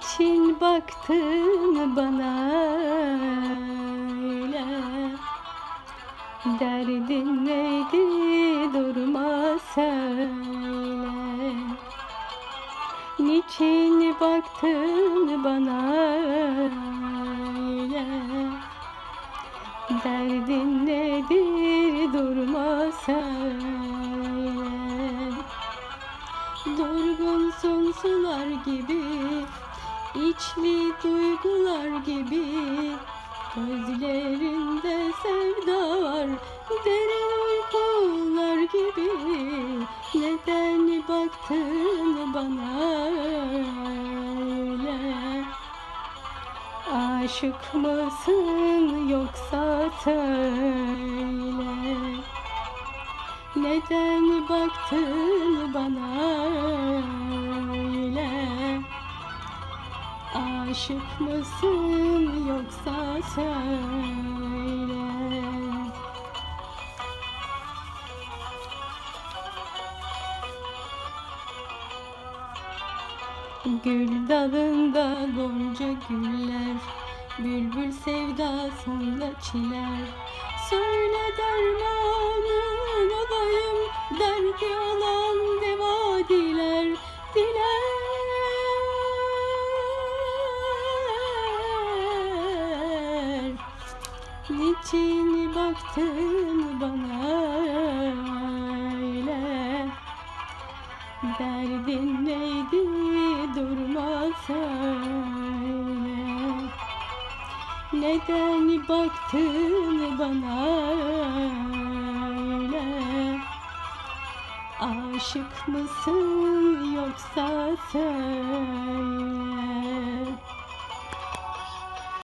Niçin baktın bana öyle. Derdin neydi? Durma söyle. Niçin baktın bana öyle? Derdin nedir durma söyle. Durgunsun sular gibi içli duygular gibi Gözlerinde sevda var. Derin uykular gibi Neden baktın bana öyle? Aşık mısın yoksa söyle? Neden baktın bana öyle Aşık mısın yoksa söyle. Gül dalında gonca güller Bülbül sevdasında çiler. Söyle dermanın Niçin baktın bana öyle. Derdin neydi durma söyle Neden baktın bana öyle? Aşık mısın yoksa söyle